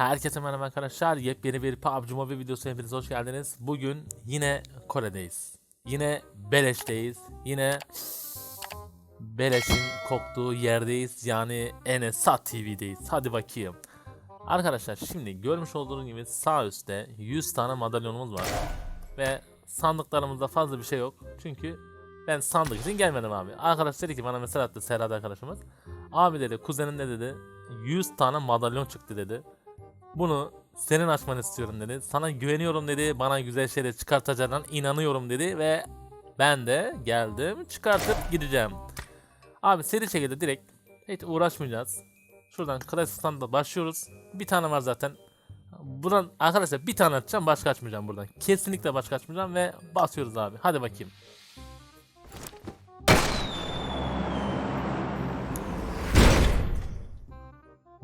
Herkese merhaba arkadaşlar. Yepyeni bir PUBG Mobile videosu hepiniz hoş geldiniz. Bugün yine Kore'deyiz. Yine Beleş'teyiz. Yine Beleş'in koktuğu yerdeyiz. Yani Enesat TV'deyiz. Hadi bakayım. Arkadaşlar şimdi görmüş olduğunuz gibi sağ üstte 100 tane madalyonumuz var. Ve sandıklarımızda fazla bir şey yok. Çünkü ben sandık için gelmedim abi. Arkadaş dedi ki bana mesaj attı Serhat arkadaşımız. Abi dedi kuzenin ne dedi? 100 tane madalyon çıktı dedi. Bunu senin açmanı istiyorum dedi. Sana güveniyorum dedi. Bana güzel şeyler çıkartacağından inanıyorum dedi ve ben de geldim çıkartıp gideceğim. Abi seri şekilde direkt hiç uğraşmayacağız. Şuradan klasik standda başlıyoruz. Bir tane var zaten. Buradan arkadaşlar bir tane açacağım başka açmayacağım buradan. Kesinlikle başka açmayacağım ve basıyoruz abi. Hadi bakayım.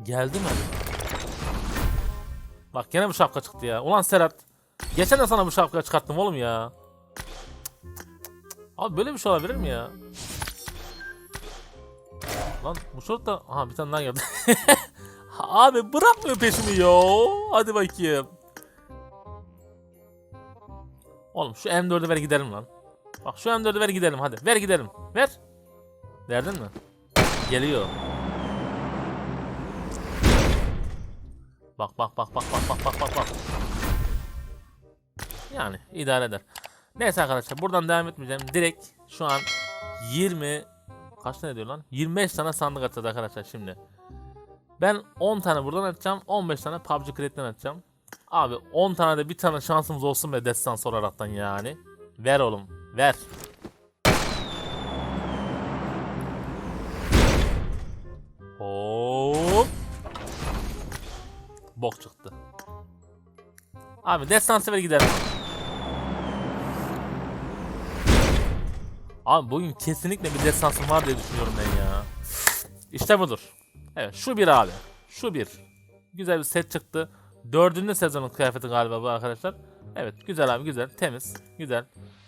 Geldi mi? Bak gene bu şapka çıktı ya. Ulan Serhat. Geçen de sana bu şapka çıkarttım oğlum ya. Abi böyle bir şey olabilir mi ya? Lan bu şort da... Aha bir tane daha geldi. Abi bırakmıyor peşimi ya. Hadi bakayım. Oğlum şu M4'ü ver gidelim lan. Bak şu M4'ü ver gidelim hadi. Ver gidelim. Ver. Verdin mi? Geliyor. Bak bak bak bak bak bak bak bak bak. Yani idare eder. Neyse arkadaşlar buradan devam etmeyeceğim. Direkt şu an 20 kaç tane diyor lan? 25 tane sandık atacağız arkadaşlar şimdi. Ben 10 tane buradan atacağım. 15 tane PUBG Crate'den atacağım. Abi 10 tane de bir tane şansımız olsun be destan olaraktan yani. Ver oğlum ver. Bok çıktı. Abi destansı ver gidelim. Abi bugün kesinlikle bir destansım var diye düşünüyorum ben ya. İşte budur. Evet şu bir abi. Şu bir. Güzel bir set çıktı. Dördüncü sezonun kıyafeti galiba bu arkadaşlar. Evet güzel abi güzel. Temiz. Güzel.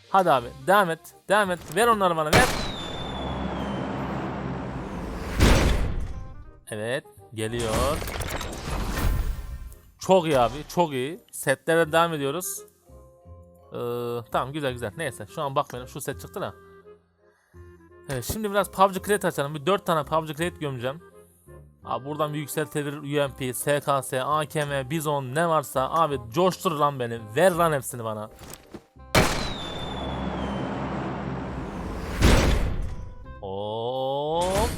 Hadi abi devam et. Devam et. Ver onları bana ver. Evet. Geliyor. Çok iyi abi. Çok iyi. Setlere devam ediyoruz. Ee, tamam güzel güzel. Neyse şu an bakmayalım. Şu set çıktı da. Evet şimdi biraz PUBG Crate açalım. Bir 4 tane PUBG Crate gömeceğim. Abi buradan bir yükseltilir UMP, SKS, AKM, Bizon ne varsa abi coştur lan beni. Ver lan hepsini bana. Hop.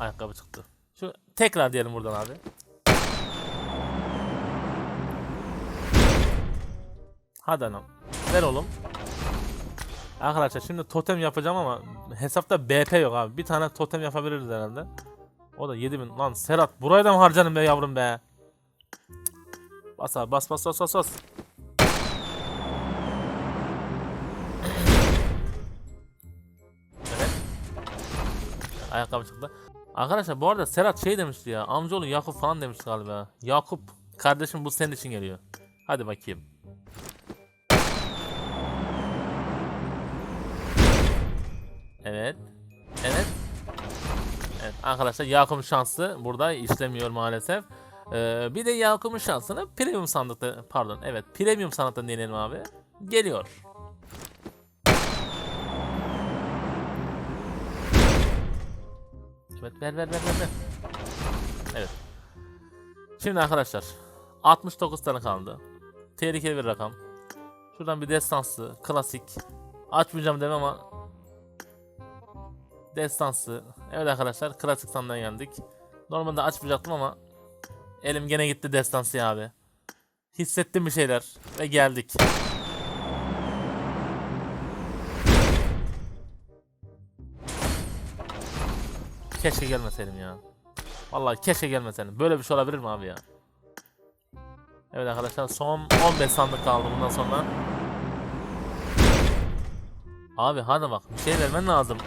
Ayakkabı çıktı. Şu tekrar diyelim buradan abi. Hadi anam. Ver oğlum. Arkadaşlar şimdi totem yapacağım ama hesapta BP yok abi. Bir tane totem yapabiliriz herhalde. O da 7000. Lan Serhat burayı da mı harcanın be yavrum be? Bas abi bas bas bas bas bas. Evet. Ayakkabı çıktı. Arkadaşlar bu arada Serhat şey demişti ya. Amcaoğlu Yakup falan demişti galiba. Yakup kardeşim bu senin için geliyor. Hadi bakayım. Evet. Evet. Evet arkadaşlar Yakup'un şansı burada işlemiyor maalesef. Ee, bir de Yakup'un şansını premium sandıkta pardon evet premium sandıkta deneyelim abi. Geliyor. Evet ver ver ver ver. ver. Evet. Şimdi arkadaşlar 69 tane kaldı. Tehlikeli bir rakam. Şuradan bir destansı, klasik. Açmayacağım demem ama Destansı. Evet arkadaşlar klasik sandan geldik. Normalde açmayacaktım ama elim gene gitti destansı abi. Hissettim bir şeyler ve geldik. Keşke gelmeseydim ya. Vallahi keşke gelmeseydim. Böyle bir şey olabilir mi abi ya? Evet arkadaşlar son 15 sandık kaldı bundan sonra. Abi hadi bak bir şey vermen lazım.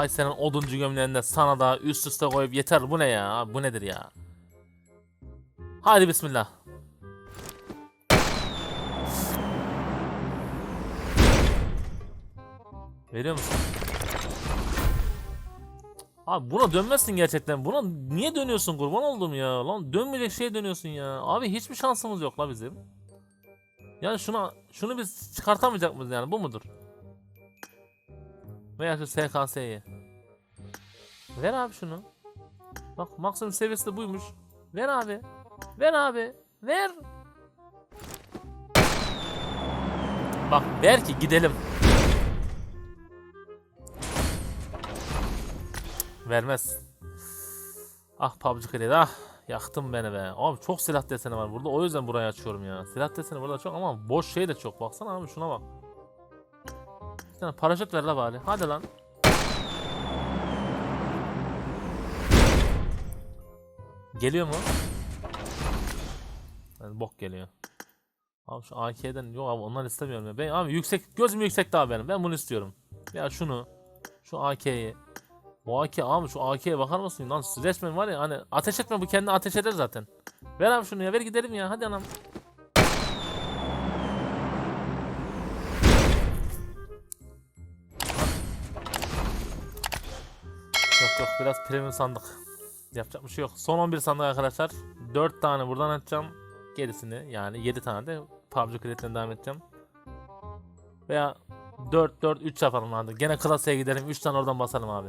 Hay senin oduncu gömleğinde sana da üst üste koyup yeter bu ne ya? Bu nedir ya? Hadi bismillah. Veriyor musun? Abi buna dönmezsin gerçekten. Buna niye dönüyorsun kurban oldum ya. Lan dönmeyecek şeye dönüyorsun ya. Abi hiçbir şansımız yok la bizim. Yani şuna şunu biz çıkartamayacak mıyız yani bu mudur? Veya şu SKS'yi. Ver abi şunu. Bak maksimum seviyesi de buymuş. Ver abi. Ver abi. Ver. Bak ver ki gidelim. Vermez. Ah PUBG Creed ah. Yaktın beni be. Abi çok silah deseni var burada. O yüzden burayı açıyorum ya. Silah deseni burada çok ama boş şey de çok. Baksana abi şuna bak. Tane paraşüt ver la bari. Hadi lan. Geliyor mu? Yani bok geliyor. Abi şu AK'den yok abi ondan istemiyorum ya. Ben abi yüksek gözüm yüksek daha benim. Ben bunu istiyorum. Ya şunu şu AK'yi bu AK abi şu AK'ye bakar mısın lan resmen var ya hani ateş etme bu kendini ateş eder zaten. Ver abi şunu ya ver gidelim ya hadi anam. Biraz premium sandık. Yapacak bir şey yok. Son 11 sandık arkadaşlar. 4 tane buradan atacağım. Gerisini yani 7 tane de PUBG kredilerine devam edeceğim. Veya 4 4 3 yapalım hadi. Gene klasiğe gidelim. 3 tane oradan basalım abi.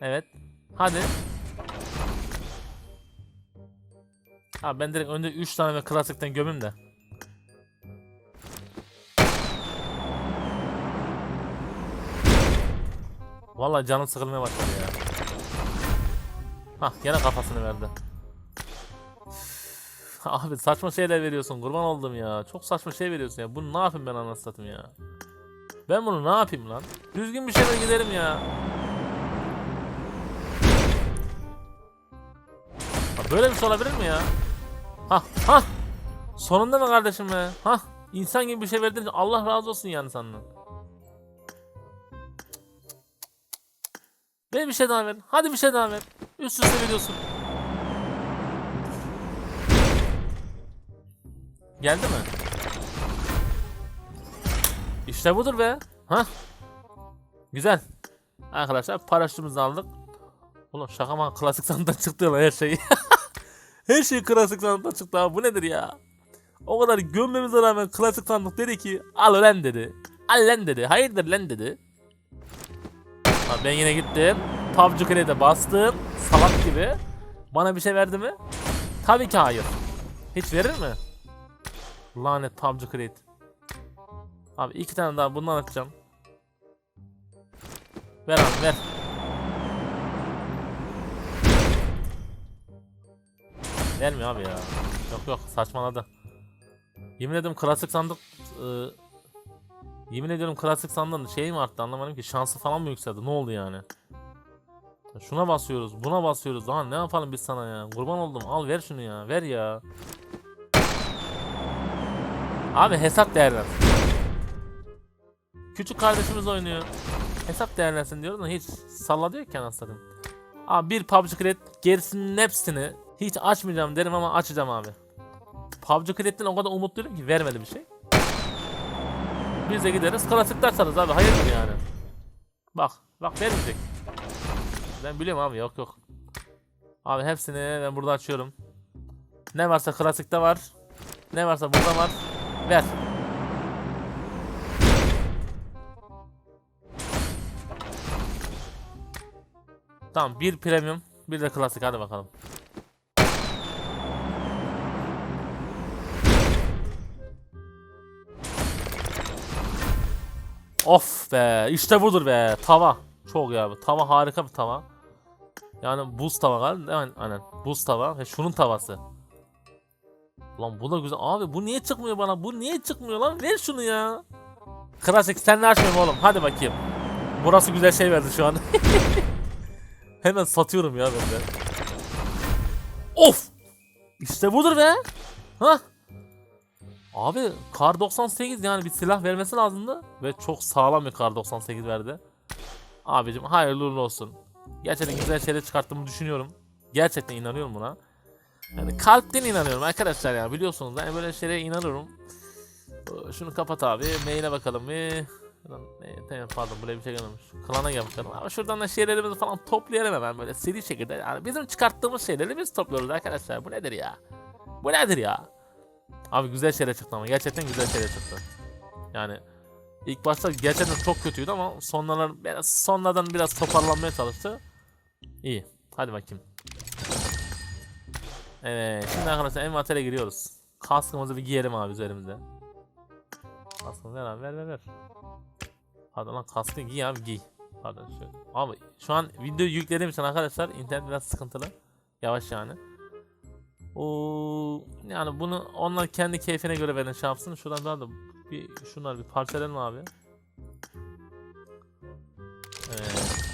Evet. Hadi. Abi ben direkt önde 3 tane ve klasikten gömüm de. Vallahi canım sıkılmaya başladı ya. Hah gene kafasını verdi. Abi saçma şeyler veriyorsun kurban oldum ya. Çok saçma şey veriyorsun ya. Bunu ne yapayım ben anasını satayım ya. Ben bunu ne yapayım lan? Düzgün bir şeyler gidelim ya. Ha, Böyle bir şey olabilir mi ya? Ha ha. Sonunda mı kardeşim be? Ha. İnsan gibi bir şey verdin. Allah razı olsun yani senden. Ver bir şey daha ver. Hadi bir şey daha ver. Üst üste veriyorsun. Geldi mi? İşte budur be. Ha? Güzel. Arkadaşlar paraşütümüzü aldık. Oğlum şaka mı? Klasik sandıktan çıktı lan her şey. her şey klasik sandıktan çıktı abi. Bu nedir ya? O kadar gömmemize rağmen klasik sandık dedi ki al lan dedi. Al lan dedi. Hayırdır lan dedi. Ha, ben yine gittim. PUBG Credit'e bastım. Salak gibi. Bana bir şey verdi mi? Tabii ki hayır. Hiç verir mi? Lanet PUBG Credit. Abi iki tane daha bundan atacağım. Ver abi ver. Vermiyor abi ya. Yok yok saçmaladı. Yemin ediyorum klasik sandık ıı, Yemin ediyorum klasik sandığın şey mi arttı anlamadım ki şansı falan mı yükseldi ne oldu yani? Şuna basıyoruz buna basıyoruz daha ne yapalım biz sana ya kurban oldum al ver şunu ya ver ya. Abi hesap değerlensin. Küçük kardeşimiz oynuyor. Hesap değerlensin diyoruz da hiç salladı yok ki anasını. Abi bir PUBG Credit gerisinin hepsini hiç açmayacağım derim ama açacağım abi. PUBG Credit'ten o kadar umutluyum ki vermedi bir şey. Biz de gideriz klasikler sarız abi hayırdır yani. Bak bak vermeyecek. Ben biliyorum abi yok yok. Abi hepsini ben burada açıyorum. Ne varsa klasikte var. Ne varsa burada var. Ver. Tamam bir premium bir de klasik hadi bakalım. Of be işte budur be tava. Çok ya tava harika bir tava. Yani buz tava galiba? Aynen buz tava ve şunun tavası. Lan bu da güzel. Abi bu niye çıkmıyor bana? Bu niye çıkmıyor lan? Ver şunu ya. Klasik sen ne açmıyorum oğlum. Hadi bakayım. Burası güzel şey verdi şu an. Hemen satıyorum ya ben de. Of! İşte budur be. Hah. Abi kar 98 yani bir silah vermesi lazımdı ve çok sağlam bir kar 98 verdi. Abicim hayırlı uğurlu olsun. Gerçekten güzel şeyler çıkarttığımı düşünüyorum. Gerçekten inanıyorum buna. Yani kalpten inanıyorum arkadaşlar ya biliyorsunuz ben böyle şeylere inanıyorum. Şunu kapat abi. Maile bakalım bir. Tamam pardon buraya bir şey gelmemiş. Klana gel bakalım. Ama şuradan da şeylerimizi falan toplayalım hemen böyle seri şekilde. Yani bizim çıkarttığımız şeyleri biz topluyoruz arkadaşlar. Bu nedir ya? Bu nedir ya? Abi güzel şeyler çıktı ama gerçekten güzel şeyler çıktı. Yani ilk başta gerçekten çok kötüydü ama sonralar biraz sonradan biraz toparlanmaya çalıştı. İyi. Hadi bakayım. Evet. Şimdi arkadaşlar envantere giriyoruz. Kaskımızı bir giyelim abi üzerimize. Kaskımızı ver abi ver ver ver. Pardon lan kaskı giy abi giy. Pardon şöyle. Abi şu an video yüklediğim için arkadaşlar internet biraz sıkıntılı. Yavaş yani. O yani bunu onlar kendi keyfine göre beni şey yapsın. Şuradan daha da bir şunlar bir parçalayalım abi. Evet.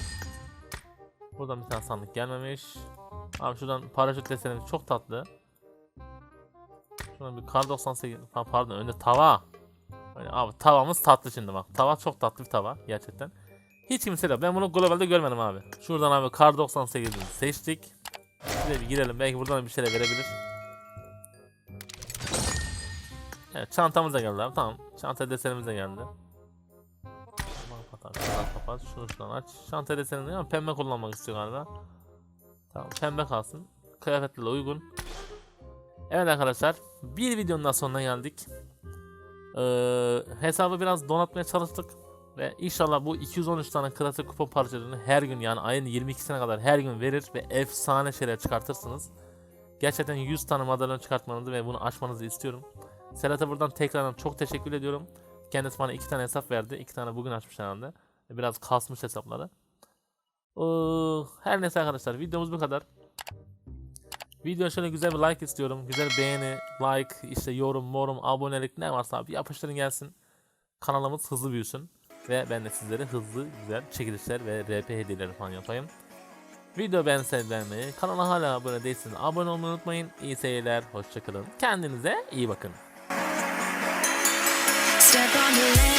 Buradan bir tane sandık gelmemiş. Abi şuradan paraşüt desenimiz çok tatlı. Şuradan bir kar 98 pa- pardon önde tava. Böyle abi tavamız tatlı şimdi bak. Tava çok tatlı bir tava gerçekten. Hiç kimse yok. Ben bunu globalde görmedim abi. Şuradan abi kar 98'i seçtik. Şuraya bir girelim. Belki buradan bir şeyler verebilir. Evet çantamız da geldi abi. Tamam. Çanta desenimiz de geldi. Kapat, kapat. Şunu şuradan aç. Çanta desenini ama pembe kullanmak istiyor galiba. Tamam pembe kalsın. Kıyafetle uygun. Evet arkadaşlar. Bir videonun daha sonuna geldik. Ee, hesabı biraz donatmaya çalıştık. Ve inşallah bu 213 tane klasik kupon parçalarını her gün yani ayın 22'sine kadar her gün verir ve efsane şeyler çıkartırsınız. Gerçekten 100 tane madalyon çıkartmanızı ve bunu açmanızı istiyorum. Serhat'a buradan tekrardan çok teşekkür ediyorum. Kendisi bana iki tane hesap verdi. iki tane bugün açmış herhalde. Biraz kasmış hesapları. Ee, her neyse arkadaşlar videomuz bu kadar. Video şöyle güzel bir like istiyorum. Güzel beğeni, like, işte yorum, morum, abonelik ne varsa abi yapıştırın gelsin. Kanalımız hızlı büyüsün. Ve ben de sizlere hızlı, güzel çekilişler ve RP hediyeleri falan yapayım. Video beğenseniz beğenmeyi, kanala hala abone değilseniz abone olmayı unutmayın. İyi seyirler, hoşçakalın. Kendinize iyi bakın. Step on the land.